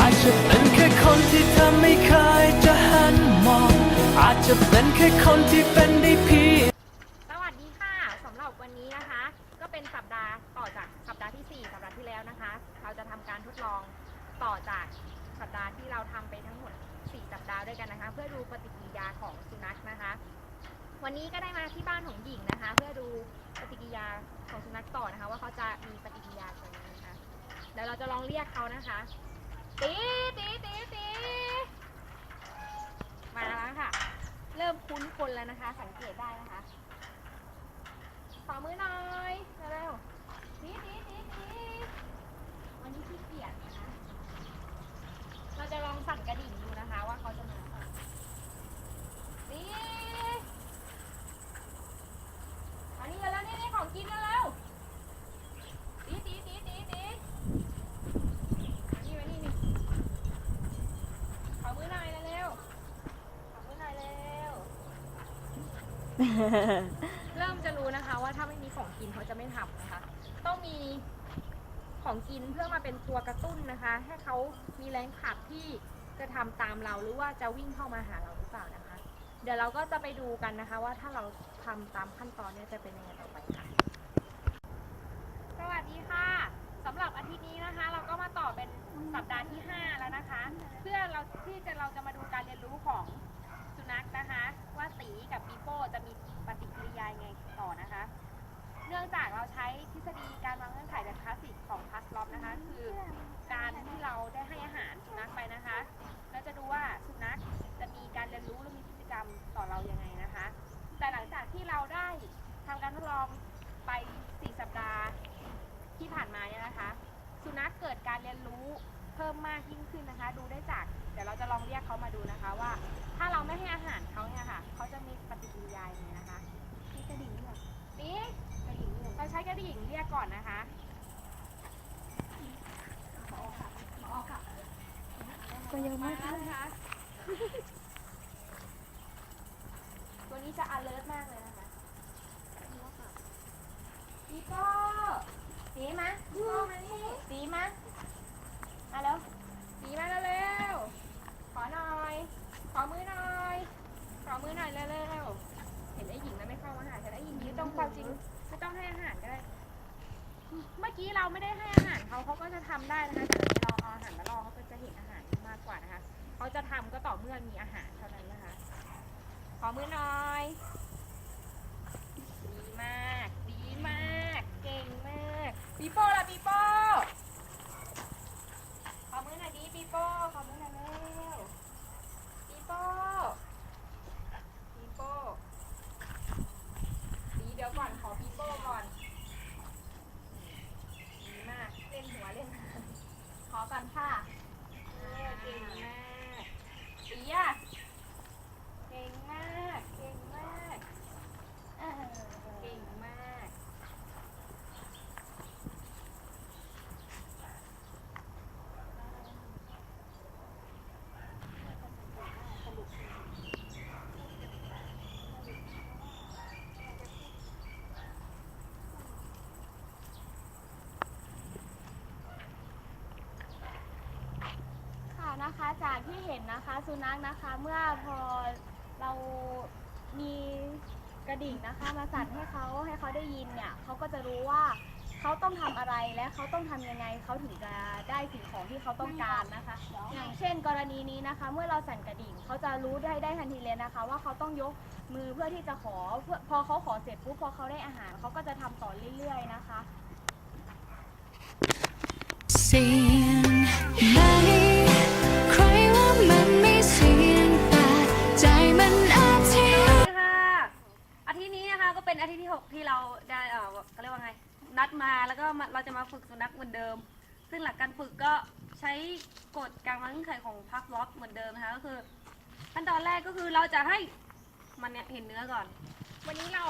อาจจะเป็นแค่คนที่เธอไม่เคยจะหันมอง อาจจะเป็นแค่คนที่เป็นได้เพียง สวัสดีค่ะสำหรับวันนี้นะคะ ก็เป็นสัปดาห์ต่อจากสัปดาห์ที่ 4 สัปดาห์ที่แล้วนะคะ เราจะทำการทดลองต่อจากสัปดาห์ที่เราทำไปทั้งหมด 4 สัปดาห์ด้วยกันนะคะ เพื่อดูปฏิกิริยาของสุนัขนะคะ วันนี้ก็ได้มาที่บ้านของหญิงนะคะ เพื่อดูปฏิกิริยาของสุนัขต่อนะคะ ว่าเขาจะมีปฏิกิริยายังไงนะคะเดี๋ยวเราจะลองเรียกเขานะคะ ตีตีตีตีมาแล้วค่ะ เริ่มคุ้นคนแล้วนะคะ สังเกตได้นะคะขอมือหน่อยเร็วๆนี่นี่นี่นี่วันนี้ขี้เกียจนะคะเราจะลองสั่นกระดิ่งดูนะคะ ว่าเขาจะมาเปล่านี่อันนี้แล้วนี่นี่ของกินแล้วเร็วตีตีตีตีตีอันนี้มานี่นี่ขอมือหน่อยเร็วๆขอมือหน่อยเร็ว เริ่มจะรู้นะคะว่าถ้าไม่มีของกินเขาจะไม่ทำนะคะ ต้องมีของกินเพื่อมาเป็นตัวกระตุ้นนะคะ ให้เขามีแรงขับที่จะทำตามเราหรือว่าจะวิ่งเข้ามาหาเราหรือเปล่านะคะ เดี๋ยวเราก็จะไปดูกันนะคะ ว่าถ้าเราทำตามขั้นตอนเนี้จะเป็นยังไงต่อไปค่ะ สวัสดีค่ะสำหรับอาทิตย์นี้นะคะ เราก็มาต่อเป็นสัปดาห์ที่ 5 แล้วนะคะ เพื่อเราที่จะเราจะมาดูการเรียนรู้ของสุนัขนะคะ ว่าสีกับปีโป้จะมี ปฏิกิริยายังไงต่อนะคะ เนื่องจากเราใช้ทฤษฎีการวางเงื่อนไขแบบคลาสสิกของพัสลอปนะคะ คือการที่เราได้ให้อาหารสุนัขไปนะคะแล้วจะดูว่าสุนัขจะมีการเรียนรู้และมีพฤติกรรมต่อเรายังไงนะคะ แต่หลังจากที่เราได้ทำการทดลองไป 4 สัปดาห์ที่ผ่านมาเนี่ยนะคะ สุนัขเกิดการเรียนรู้ พิ่มมากยิ่งขึ้นนะคะ ดูได้จากเดี๋ยวเราจะลองเรียกเขามาดูนะคะว่า ถ้าเราไม่ให้อาหารเขาเนี่ยค่ะเขาจะมีปฏิกิริยายังไงนะคะนี่กระดิ่งเรียกนี่กระดิ่งเรียกเราใช้กระดิ่งเรียกก่อนนะคะก็เยอะมากมาแล้วนะคะตัวนี้จะ alert มากเลยนะคะปีโป้ปีมาปีโป้ มานี่ปีมามาแล้วปีมาเร็วขอหน่อย ขอมือหน่อย ขอมือหน่อยเร็วๆเห็นไอ้หญิงแล้วไม่เข้ามาหาฉันไอ้หญิงไม่ต้องความจริงไม่ต้องให้อาหารก็ได้ เมื่อกี้เราไม่ได้ให้อาหารเขาเขาก็จะทำได้นะคะแต่เราเอาอาหารมาล่อเขาก็จะเห็นอาหารมากกว่านะคะเขาจะทำก็ต่อเมื่อมีอาหารเท่านั้นนะคะ ขอมือหน่อยดีมาก ดีมาก เก่งมากปีโป้ละปีโป้ขอมือหน่อยดีปี โป้ขอมือหน่อยเร็วปีโป้ปีโป้ดีเดี๋ยวก่อนขอปีโป้ก่อนดีมากเล่นหัวเล่นขอก่อนค่ะเออเก่งมากปีอะเก่งมาก เก่งมากเออเก่งมาก ค่ะ นะคะจากที่เห็นนะคะ สุนัขนะคะเมื่อพอเรามีกระดิ่งนะคะ มาสั่นให้เขาให้เขาได้ยินเนี่ยเขาก็จะรู้ว่าเขาต้องทำอะไรและเขาต้องทำยังไงเขาถึงจะได้สิ่งของที่เขาต้องการนะคะ อย่างเช่น กรณีนี้นะคะ เมื่อเราสั่นกระดิ่งเขาจะรู้ได้ได้ทันทีเลยนะคะ ว่าเขาต้องยกมือเพื่อที่จะขอเพื่อพอเขาขอเสร็จปุ๊บพอเขาได้อาหารเขาก็จะทำต่อเรื่อยๆนะคะเทิตย์ที่ 6 ที่เราได้เออเขาเรียกว่าไง นัดมาแล้วก็มาเราจะมาฝึกสุนัขเหมือนเดิม ซึ่งหลักการฝึกก็ใช้กฎการวางเงื่อนไขของพักล็อกเหมือนเดิมนะคะก็คือ ขั้นตอนแรกก็คือเราจะให้มันเนี่ยเห็นเนื้อก่อน วันนี้เรา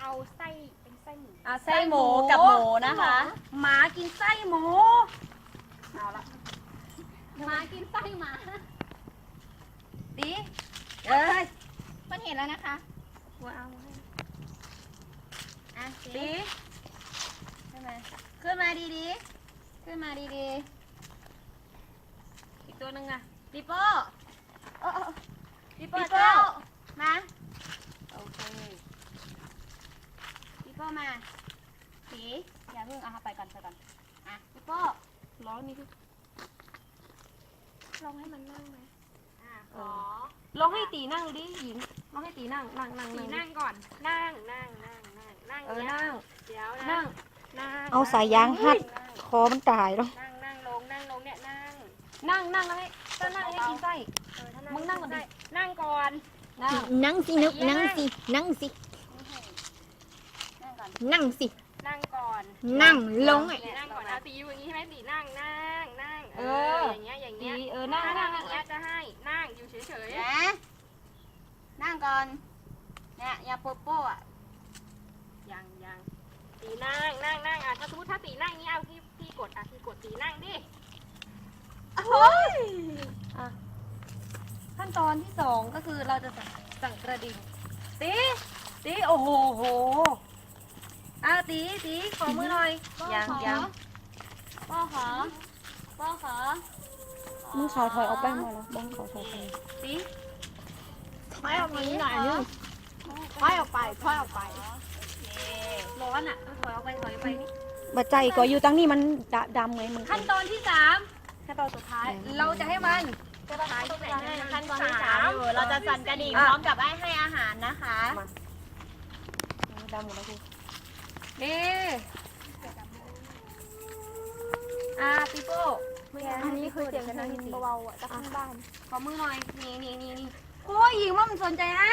เอาไส้เป็นไส้หมูอะไส้หมูกับหมูนะคะ หมากินไส้หมูเอาละมากินไส้หมาดีเอ้ยมันเห็นแล้วนะคะว่าเอามาให้ อะดีขึ้นมา ขึ้นมาดีๆขึ้นมาดีๆโอเคตัวหนึ่งอะปีโป้เออเออปีโป้เจ้ามาโอเคปีโป้มาสีอย่าเพิ่งเอาไปก่อนไปก่อนอะปีโป้ร้อนนี่คือลองให้มันนั่งไหมอะขอลองให้ตีนั่งดูดิหญิงลองให้ตีนั่งนั่งนั่งสีนั่งก่อน นั่งนั่ง นั่งนั่งนั่งเออนี่ยนั่ง เดี๋ยวนะนั่ง นั่งเอาสายยางหัดคอมันตายแล้ว นั่งนั่งลงนั่งลงเนี่ยนั่งนั่งนั่งแล้วให้ถ้านั่งให้กินไส้ เออถ้ามึงนั่งก่อนดินั่งก่อนนั่ง นั่งสินึกนั่งสินั่งสินั่งก่อน นั่งสิ นั่งก่อนนั่งลงไอ้สีนั่งก่อนเอาสีอยู่อย่างนี้ใช่ไหมสีนั่งนั่งนั่งเออ อย่างเงี้ยอย่างตีเงี้ยเออนั่งถ้านั่นั่งงอนั่ย่างงเงี้ยจะให้นั่งอยู่เฉยนะนั่งก่อน เนี่ยอย่าโปโป้อะๆ ยังยังสีนั่งนั่งนั่งอะถ้าสมมติถ้าสีนั่งนี้เอาพี่พี่กดอะพี่กดสีนั่งดิขั้นตอนที่สองก็คือเราจะสั่งสั่งกระดิ่งตีตีโอ้โหโหอะตีตีขอมือหน่อยยังยังป้อขอป้อขอมึงขอถอยออกไปหน่อยแล้วบ้องขอถอยไปตีถอยออกมาหน่อยนึง ถอยออกไปถอยออกไป ร้อนอะต้องถอยออกไปถอยออกไปนี่บัดใจก็อยู่ตั้งนี้มันดะดำไงมึงขั้นตอนที่สามขั้นตอนสุดท้าย เราจะให้มันท้ายที่ไหนนะขั้นตอนที่สามอยู่เราจะสั่นกระดิ่งอะพร้อมกับให้ให้อาหารนะคะดำหมดแล้วกูนี่อะปีโป้อันนี้คือเสียงกันเบาๆอะจากข้างบ้านขอมือหน่อย นี่นี่นี่นี่โอ้ยหญิงว่ามันสนใจอะ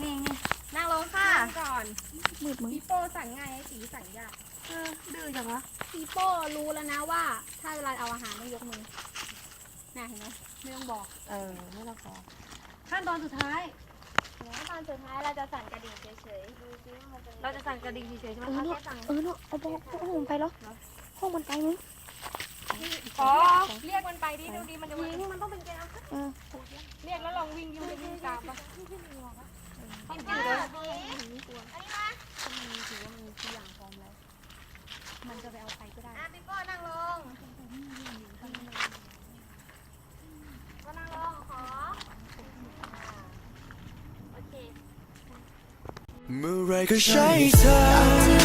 นี่นี่ นั่งลงค่ะนั่งก่อนมืดมึงพี่โป้สั่งง่ายให้สีสั่งยากเออดื้อจังวะปีโป้รู้แล้วนะว่า ถ้าเวลาเอาอาหารต้องยกมือน่ะเห็นไหมไม่ต้องบอกเออไม่ต้องขอขั้นตอนสุดท้ายขั้นตอนสุดท้ายเราจะสั่นกระดิ่งเฉยๆดูซิว่ามันจะเราจะสั่งกระดิ่งเฉยๆใช่ไหมเออเนาะเออเนาะเอาบอกห้องมันไปแล้วห้องมันไปมึงขอเรียกมันไปดิดูดิมันจะวิ่งมันต้องเป็นแกวเออเรียกแล้วลองวิ่งยิงจะวิ่งตามปะ ต้องจืดเลยอันนี้มามันจะไปเอาไปก็ได้อะปีโป้นั่งลงก็นั่งลงขอ โอเค เมื่อไรก็ใช่เธอ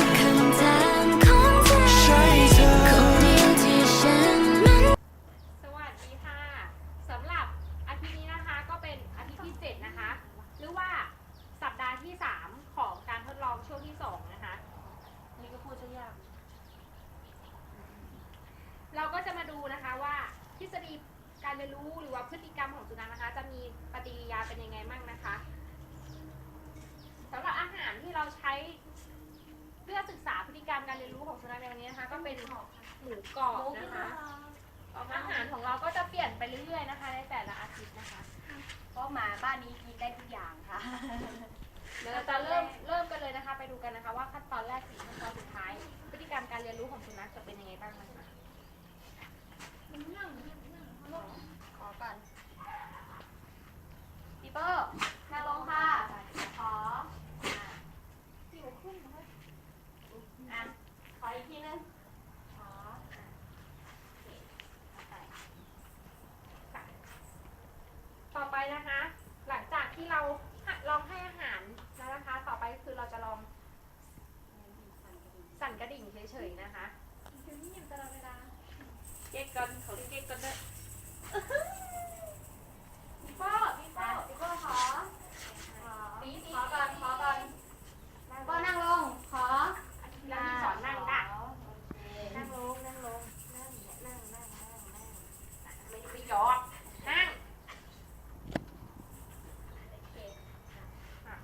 เราก็จะมาดูนะคะว่าทฤษฎีการเรียนรู้หรือว่าพฤติกรรมของสุนัขนะคะ จะมีปฏิกิริยาเป็นยังไงบ้างนะคะสำหรับอาหารที่เราใช้เพื่อศึกษาพฤติกรรมการเรียนรู้ของสุนัขในวันนี้นะคะ ก็เป็นหมูกรอบนะคะ อาหารของเราก็จะเปลี่ยนไปเรื่อยๆนะคะ ในแต่ละอาทิตย์นะคะเพราะหมาบ้านนี้กินได้ทุกอย่างค่ะเราจะเริ่มเริ่มกันเลยนะคะ ไปดูกันนะคะ ว่าขั้นตอนแรกสี่ขั้นตอนสุดท้าย พฤติกรรมการเรียนรู้ของสุนัขจะเป็นยังไงบ้างนะคะ ขอก่อนปีโป้นั่งลงค่ะ ขออะขออีกทีนึงขออะโอเคเอาไปต่อไปนะคะ หลังจากที่เราลองให้อาหารแล้วนะคะ ต่อไปคือเราจะลองสั่นกระดิ่งเฉยๆนะคะยิ่งนิ่งตลอดเวลา ก๊กก่อนเขาเก๊กก่อนเด้อปีโป้ปีโป้ปีโป้ขอขอขอก่อนขอก่อนปีโป้นั่งลงขอแล้วมีสอนนั่งได้โอเคนั่งลงนั่งลงนั่งเนี่ยนั่งนั่งนั่งนั่งไม่ไปหยอดนั่งโอเคอะ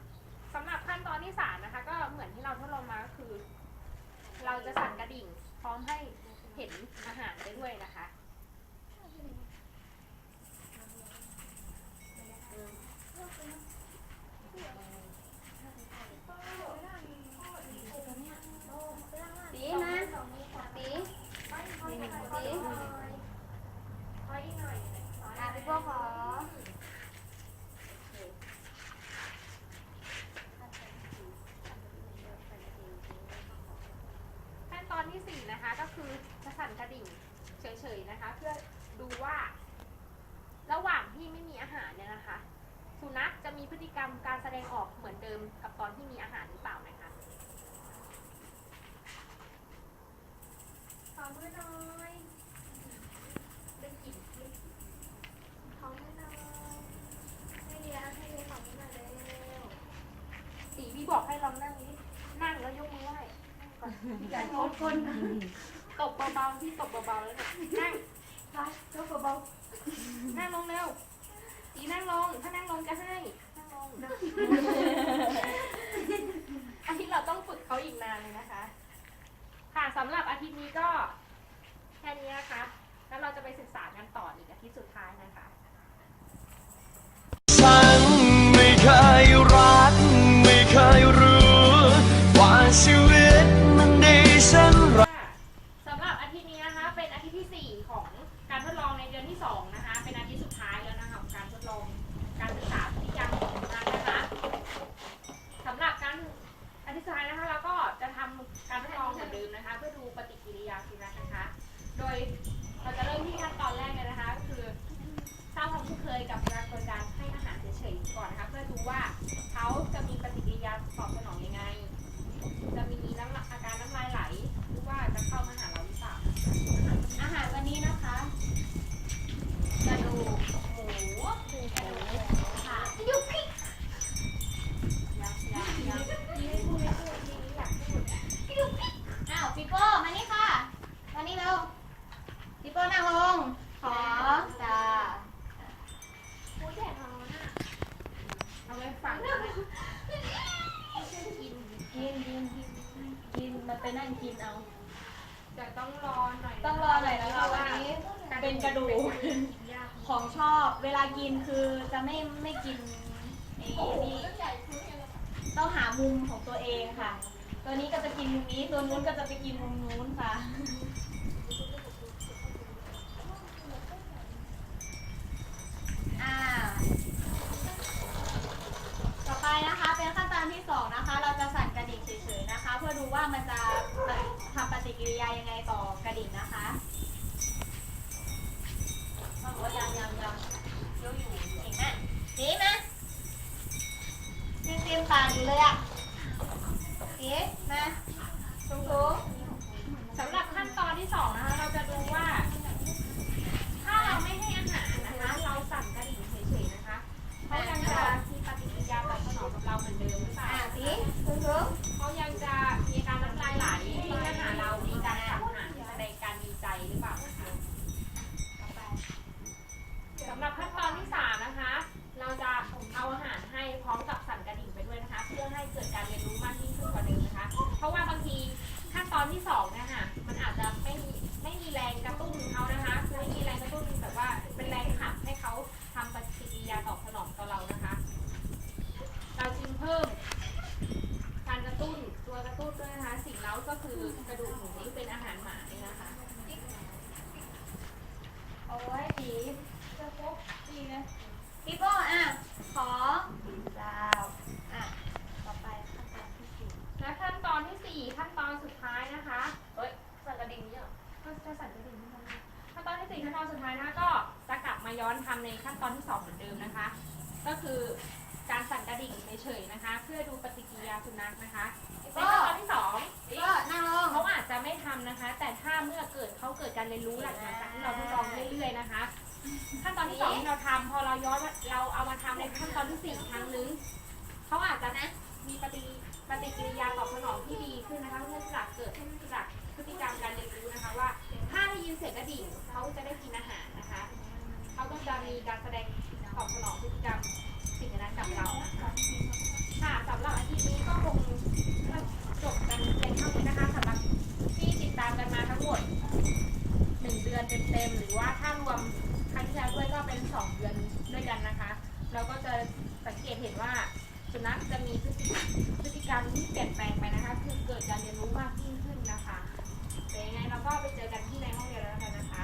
สำหรับขั้นตอนที่สามนะคะ ก็เหมือนที่เราทดลองมาก็คือ เราจะสั่นกระดิ่งพร้อมให้ เห็นอาหารไปด้วยนะคะเออ ระดิ่งเฉยๆนะคะ เพื่อดูว่า ระหว่างที่ไม่มีอาหารเนี่ยนะคะ สุนัขจะมีพฤติกรรมการแสดงออกเหมือนเดิมกับตอนที่มีอาหารหรือเปล่านะคะขอมือหน่อยได้กลิ่นขอมือหน่อยให้เลียให้เลียขอมือหน่อยเร็วสีพี่บอกให้ลองนั่งนี้นั่งแล้วยกมือไหว้ก่อนอย่าโคตรคน ตบเบาๆที่ตบเบาๆแล้วเนี่ยนั่งไปยกเบาๆนั่งลงเร็วสีนั่งลง ถ้านั่งลงจะให้ นั่งลงอาทิตย์เราต้องฝึกเขาอีกนานเลยนะคะ ค่ะสำหรับอาทิตย์นี้ก็แค่นี้นะคะ แล้วเราจะไปศึกษากันต่อ ปิโป้นั่งลง ขอจ้าพูดแดดร้อนอะเอาไว้ฝังนะกินกินกินกินกินมันไปนั่งกินเอาจะต้องรอหน่อยต้องรอหน่อยนะคะวันนี้เป็นกระดูกยากของชอบเวลากินคือจะไม่ไม่กินไอ้นี่ต้องหามุมของตัวเองค่ะ ตัวนี้ก็จะกินมุมนี้ตัวนู้นก็จะไปกินมุมนู้นค่ะ อนทำในขั้นตอนที่สองเหมือนเดิมนะคะ ก็คือการสั่นกระดิ่งเฉยๆนะคะ เพื่อดูปฏิกิริยาสุนัขนะคะในขั้นตอนที่สองก็นั่งลงเขาอาจจะไม่ทำนะคะ แต่ถ้าเมื่อเกิดเขาเกิดการเรียนรู้หลังจากที่เราทดลองเรื่อยๆนะคะ ขั้นตอนที่สองที่เราทำพอเราย้อนเราเอามาทำในขั้นตอนที่สี่อีกครั้งนึงเขาอาจจะนะมีปฏิปฏิกิริยาตอบสนองที่ดีขึ้นนะคะเนื่องจากเกิดจากพฤติกรรมการเรียนรู้นะคะว่า ถ้าได้ยินเสียงกระดิ่งเขาจะได้กินอาหารนะคะ เขาก็จะมีการแสดงตอบสนองพฤติกรรมสิ่งนั้นกับเรานะคะค่ะสำหรับอาทิตย์นี้ก็คงจบกันเพียงเท่านี้นะคะสำหรับที่ติดตามกันมาทั้งหมดหนึ่งเดือนเต็มๆหรือว่าถ้ารวมครั้งที่แล้วด้วยก็เป็นสองเดือนด้วยกันนะคะ เราก็จะสังเกตเห็นว่าสุนัขจะมีพฤติพฤติกรรมที่เปลี่ยนแปลงไปนะคะ คือเกิดการเรียนรู้มากยิ่งขึ้นนะคะเดี๋ยวยังไงเราก็ไปเจอกันที่ในห้องเรียนแล้วกันนะคะ